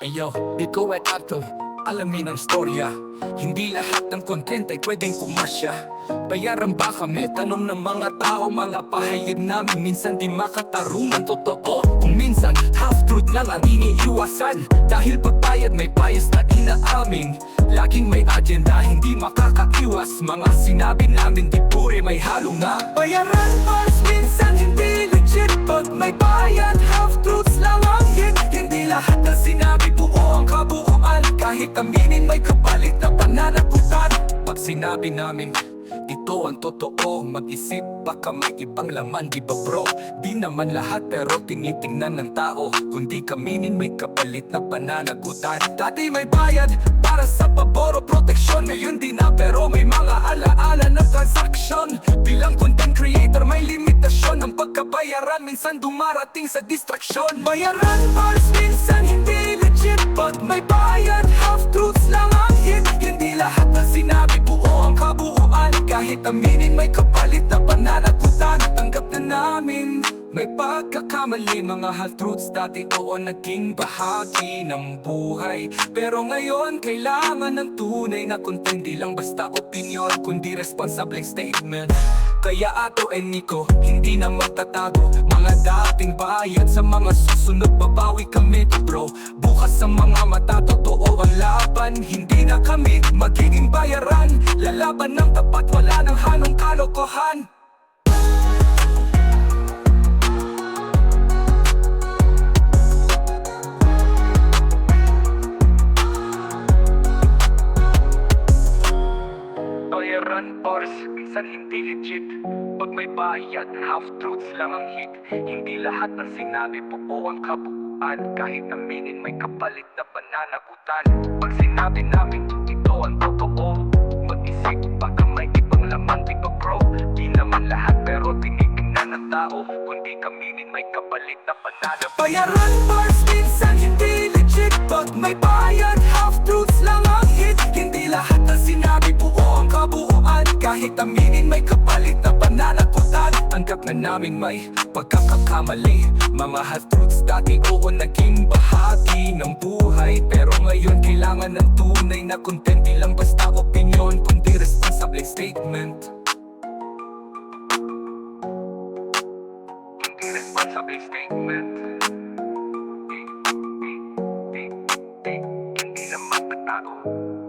Ayo, ikaw ay actor, alamin ang storya. Hindi lahat ng content ay pwedeng kumasya Bayaran ba kami? Tanong ng mga tao Mga pahayag namin. Minsan di makatarungan Totoo, kung minsan half-truth lang ang iniiwasan. Dahil pagbayad may bias na inaamin. Laging may agenda, hindi makakaiwas. Mga sinabi namin di pure may halo nga Bayaran bars minsan hindi legit. Pag may bayad, sinabi namin ito ang totoo. Mag-isip baka may ibang laman. Di ba bro? Di naman lahat pero tinitingnan ng tao. Kung di kaminin may kapalit na pananagutan. Dati may bayad para sa paboro proteksyon. Ngayon di na pero may mga alaala na transaksyon. Bilang content creator may limitasyon. Ang pagkabayaran minsan dumarating sa distraksyon. Bayaran bars minsan hindi legit But may bayad. Half-truths lang Kahit aminin may kapalit na pananagutan Tanggap na namin may pagkakamali. Mga half-truths Dati oo naging bahagi ng buhay. Pero ngayon kailangan ng tunay na content. Di lang basta opinion kundi responsible statement. Kaya Ato and Nico, hindi na magtatago. Mga dating bayad sa mga susunod Babawi kami bro. Bukas sa mga mata, totoo ang laban. Hindi na kami magiging bayaran Lalaban ng tapat, wala ng hanong kalokohan. Bayaran bars, minsan hindi legit. Pag may bayad, half-truths lang ang hit. Hindi lahat ng sinabi buo ang kabuuan. Kahit aminin may kapalit na pananagutan. Pag sinabi namin tao Kundi kaminin may kapalit na pananagutan Bayaran bars, minsan hindi legit Pag may bayad, half-truths lang ang hit. Hindi lahat ng sinabi buo ang kabuuan. Kahit aminin may kapalit na pananagutan Tanggap na namin may pagkakakamali. Mga half-truths dati oo naging bahagi ng buhay. Pero ngayon kailangan ng tunay na content Di lang basta opinion kundi responsible statement statement. Di, di, di, di, hindi na magtatago